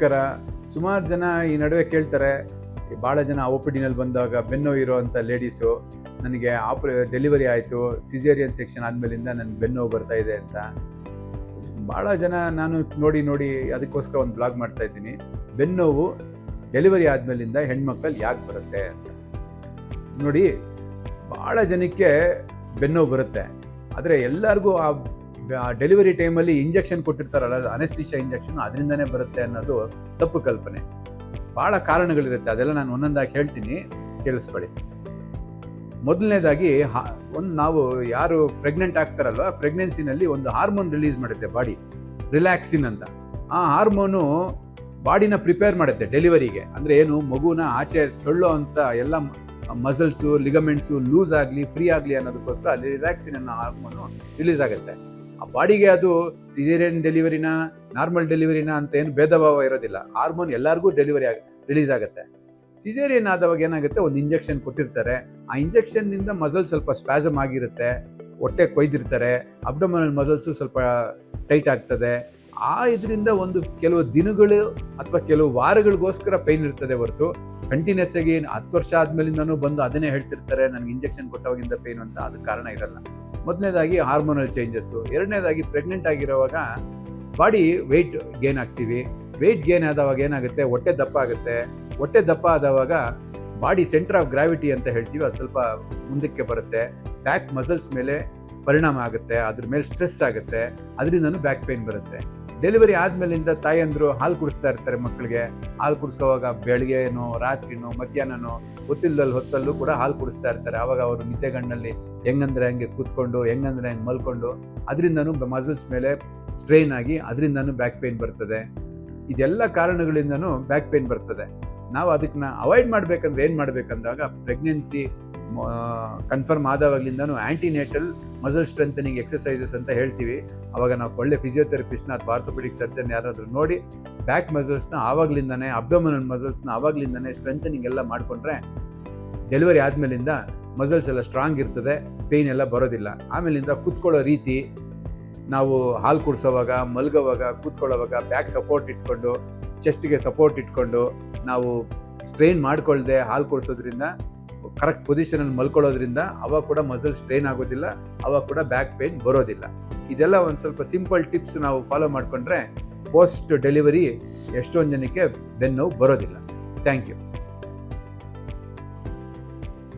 ನಮಸ್ಕಾರ ಸುಮಾರು ಜನ ಈ ನಡುವೆ ಕೇಳ್ತಾರೆ ಭಾಳ ಜನ ಓ ಪಿ ಡಿನಲ್ಲಿ ಬಂದಾಗ ಬೆನ್ನು ಇರೋವಂಥ ಲೇಡೀಸು, ನನಗೆ ಆಪ್ರ ಡೆಲಿವರಿ ಆಯಿತು, ಸಿಸೇರಿಯನ್ ಸೆಕ್ಷನ್ ಆದಮೇಲಿಂದ ನನಗೆ ಬೆನ್ನು ಬರ್ತಾ ಇದೆ ಅಂತ. ಭಾಳ ಜನ ನಾನು ನೋಡಿ ನೋಡಿ ಅದಕ್ಕೋಸ್ಕರ ಒಂದು ಬ್ಲಾಗ್ ಮಾಡ್ತಾ ಇದ್ದೀನಿ. ಬೆನ್ನೋವು ಡೆಲಿವರಿ ಆದಮೇಲಿಂದ ಹೆಣ್ಮಕ್ಳಲ್ಲಿ ಯಾಕೆ ಬರುತ್ತೆ ಅಂತ. ನೋಡಿ, ಭಾಳ ಜನಕ್ಕೆ ಬೆನ್ನೋವು ಬರುತ್ತೆ. ಆದರೆ ಎಲ್ಲರಿಗೂ ಆ ಡೆಲಿವರಿ ಟೈಮಲ್ಲಿ ಇಂಜೆಕ್ಷನ್ ಕೊಟ್ಟಿರ್ತಾರಲ್ಲ ಅನೆಸ್ತಿಷಾ ಇಂಜೆಕ್ಷನ್ ಅದರಿಂದನೇ ಬರುತ್ತೆ ಅನ್ನೋದು ತಪ್ಪು ಕಲ್ಪನೆ. ಭಾಳ ಕಾರಣಗಳಿರುತ್ತೆ, ಅದೆಲ್ಲ ನಾನು ಒಂದೊಂದಾಗಿ ಹೇಳ್ತೀನಿ, ಕೇಳಿಸ್ಕೊಳ್ಳಿ. ಮೊದಲನೇದಾಗಿ ಒಂದು ನಾವು ಯಾರು ಪ್ರೆಗ್ನೆಂಟ್ ಆಗ್ತಾರಲ್ವ ಪ್ರೆಗ್ನೆನ್ಸಿನಲ್ಲಿ ಒಂದು ಹಾರ್ಮೋನ್ ರಿಲೀಸ್ ಮಾಡುತ್ತೆ ಬಾಡಿ ರಿಲ್ಯಾಕ್ಸಿನ್ ಅಂತ. ಆ ಹಾರ್ಮೋನು ಬಾಡಿನ ಪ್ರಿಪೇರ್ ಮಾಡುತ್ತೆ ಡೆಲಿವರಿಗೆ ಅಂದರೆ ಏನು, ಮಗುನ ಆಚೆ ತೊಳ್ಳೋ ಅಂತ ಎಲ್ಲ ಮಸಲ್ಸು ಲಿಗಮೆಂಟ್ಸು ಲೂಸ್ ಆಗಲಿ ಫ್ರೀ ಆಗಲಿ ಅನ್ನೋದಕ್ಕೋಸ್ಕರ ಅಲ್ಲಿ ರಿಲ್ಯಾಕ್ಸಿನ್ ಅನ್ನೋ ಹಾರ್ಮೋನು ರಿಲೀಸ್ ಆಗುತ್ತೆ. ಆ ಬಾಡಿಗೆ ಅದು ಸಿಜೇರಿಯನ್ ಡೆಲಿವರಿನ ನಾರ್ಮಲ್ ಡೆಲಿವರಿನ ಅಂತ ಏನು ಭೇದ ಭಾವ ಇರೋದಿಲ್ಲ. ಹಾರ್ಮೋನ್ ಎಲ್ಲರಿಗೂ ಡೆಲಿವರಿ ಆಗ ರಿಲೀಸ್ ಆಗುತ್ತೆ. ಸಿಜೇರಿಯನ್ ಆದವಾಗ ಏನಾಗುತ್ತೆ, ಒಂದು ಇಂಜೆಕ್ಷನ್ ಕೊಟ್ಟಿರ್ತಾರೆ. ಆ ಇಂಜೆಕ್ಷನ್ನಿಂದ ಮಸಲ್ ಸ್ವಲ್ಪ ಸ್ಪ್ಯಾಸಮ್ ಆಗಿರುತ್ತೆ, ಹೊಟ್ಟೆ ಕೊಯ್ದಿರ್ತಾರೆ ಅಬ್ಡಮನಲ್ ಮಸಲ್ಸು ಸ್ವಲ್ಪ ಟೈಟ್ ಆಗ್ತದೆ. ಆ ಇದರಿಂದ ಒಂದು ಕೆಲವು ದಿನಗಳು ಅಥವಾ ಕೆಲವು ವಾರಗಳಿಗೋಸ್ಕರ ಪೈನ್ ಇರ್ತದೆ ಹೊರತು. ಕಂಟಿನ್ಯೂಸ್ ಆಗಿ ಹತ್ತು ವರ್ಷ ಆದ್ಮೇಲಿಂದನೂ ಬಂದು ಅದನ್ನೇ ಹೇಳ್ತಿರ್ತಾರೆ, ನನಗೆ ಇಂಜೆಕ್ಷನ್ ಕೊಟ್ಟವಾಗಿಂದ ಪೈನ್ ಅಂತ ಅದಕ್ಕೆ ಕಾರಣ ಇರಲ್ಲ. ಮೊದಲನೇದಾಗಿ ಹಾರ್ಮೋನಲ್ ಚೇಂಜಸ್ಸು ಎರಡನೇದಾಗಿ ಪ್ರೆಗ್ನೆಂಟ್ ಆಗಿರೋವಾಗ ಬಾಡಿ ವೆಯ್ಟ್ ಗೇನ್ ಆಗ್ತೀವಿ. ವೆಯ್ಟ್ ಗೇನ್ ಆದವಾಗ ಏನಾಗುತ್ತೆ? ಹೊಟ್ಟೆ ದಪ್ಪ ಆಗುತ್ತೆ. ಹೊಟ್ಟೆ ದಪ್ಪ ಆದವಾಗ ಬಾಡಿ ಸೆಂಟರ್ ಆಫ್ ಗ್ರಾವಿಟಿ ಅಂತ ಹೇಳ್ತೀವಿ, ಅದು ಸ್ವಲ್ಪ ಮುಂದಕ್ಕೆ ಬರುತ್ತೆ. ಬ್ಯಾಕ್ ಮಸಲ್ಸ್ ಮೇಲೆ ಪರಿಣಾಮ ಆಗುತ್ತೆ, ಅದ್ರ ಮೇಲೆ ಸ್ಟ್ರೆಸ್ ಆಗುತ್ತೆ, ಅದರಿಂದನು ಬ್ಯಾಕ್ ಪೇನ್ ಬರುತ್ತೆ. ಡೆಲಿವರಿ ಆದ್ಮೇಲಿಂದ ತಾಯಂದ್ರು ಹಾಲು ಕುಡಿಸ್ತಾ ಇರ್ತಾರೆ ಮಕ್ಕಳಿಗೆ. ಹಾಲು ಕುಡಿಸ್ಕೋವಾಗ ಬೆಳಗ್ಗೆನೋ ರಾತ್ರಿನೋ, ಮಧ್ಯಾಹ್ನನೋ ಗೊತ್ತಿಲ್ಲದಲ್ಲಿ ಹೊತ್ತಲ್ಲೂ ಕೂಡ ಹಾಲು ಕುಡಿಸ್ತಾ ಇರ್ತಾರೆ. ಆವಾಗ ಅವರು ನಿದ್ದೆಗಣ್ಣಲ್ಲಿ ಹೆಂಗಂದ್ರೆ ಹಂಗೆ ಕೂತ್ಕೊಂಡು, ಹೆಂಗಂದ್ರೆ ಹಂಗೆ ಮಲ್ಕೊಂಡು, ಅದರಿಂದನು ಮಸಲ್ಸ್ ಮೇಲೆ ಸ್ಟ್ರೈನ್ ಆಗಿ ಅದರಿಂದನೂ ಬ್ಯಾಕ್ ಪೇನ್ ಬರ್ತದೆ. ಇದೆಲ್ಲ ಕಾರಣಗಳಿಂದನೂ ಬ್ಯಾಕ್ ಪೇನ್ ಬರ್ತದೆ. ನಾವು ಅದಕ್ಕೆ ಅವಾಯ್ಡ್ ಮಾಡಬೇಕಂದ್ರೆ ಏನು ಮಾಡಬೇಕಂದಾಗ ಪ್ರೆಗ್ನೆನ್ಸಿ ಕನ್ಫರ್ಮ್ ಆದಾವಾಗ್ಲಿಂದನೂ ಆ್ಯಂಟಿನೇಟಲ್ ಮಸಲ್ ಸ್ಟ್ರೆಂಥನಿಂಗ್ ಎಕ್ಸಸೈಸಸ್ ಅಂತ ಹೇಳ್ತೀವಿ. ಅವಾಗ ನಾವು ಒಳ್ಳೆ ಫಿಸಿಯೋಥೆರಪಿಸ್ಟ್ನ ಅಥವಾ ಆರ್ಥೋಪೆಡಿಕ್ ಸರ್ಜನ್ ಯಾರಾದರೂ ನೋಡಿ ಬ್ಯಾಕ್ ಮಸಲ್ಸ್ನ ಆವಾಗ್ಲಿಂದಾನೆ ಅಬ್ಡೋಮಿನಲ್ ಮಸಲ್ಸ್ನ ಆವಾಗ್ಲಿಂದಾನೆ ಸ್ಟ್ರೆಂಥನಿಂಗ್ ಎಲ್ಲ ಮಾಡಿಕೊಂಡ್ರೆ ಡೆಲಿವರಿ ಆದಮೇಲಿಂದ ಮಸಲ್ಸ್ ಎಲ್ಲ ಸ್ಟ್ರಾಂಗ್ ಇರ್ತದೆ ಪೇಯ್ನ್ ಎಲ್ಲ ಬರೋದಿಲ್ಲ. ಆಮೇಲಿಂದ ಕೂತ್ಕೊಳ್ಳೋ ರೀತಿ, ನಾವು ಹಾಲು ಕುಡಿಸೋವಾಗ, ಮಲ್ಗೋವಾಗ, ಕೂತ್ಕೊಳ್ಳೋವಾಗ ಬ್ಯಾಕ್ ಸಪೋರ್ಟ್ ಇಟ್ಕೊಂಡು ಚೆಸ್ಟ್ಗೆ ಸಪೋರ್ಟ್ ಇಟ್ಕೊಂಡು ನಾವು ಸ್ಟ್ರೈನ್ ಮಾಡ್ಕೊಳ್ಳದೆ ಹಾಲು ಕೊಡಿಸೋದ್ರಿಂದ ಕರೆಕ್ಟ್ ಪೊಸಿಷನಲ್ಲಿ ಮಲ್ಕೊಳ್ಳೋದ್ರಿಂದ ಅವಾಗ ಕೂಡ ಮಸಲ್ ಸ್ಟ್ರೈನ್ ಆಗೋದಿಲ್ಲ ಅವಾಗ ಕೂಡ ಬ್ಯಾಕ್ ಪೇನ್ ಬರೋದಿಲ್ಲ. ಇದೆಲ್ಲ ಒಂದು ಸ್ವಲ್ಪ ಸಿಂಪಲ್ ಟಿಪ್ಸ್ ನಾವು ಫಾಲೋ ಮಾಡಿಕೊಂಡ್ರೆ ಪೋಸ್ಟ್ ಡೆಲಿವರಿ ಎಷ್ಟೊಂದು ಜನಕ್ಕೆ ಬೆನ್ನು ಬರೋದಿಲ್ಲ. Thank you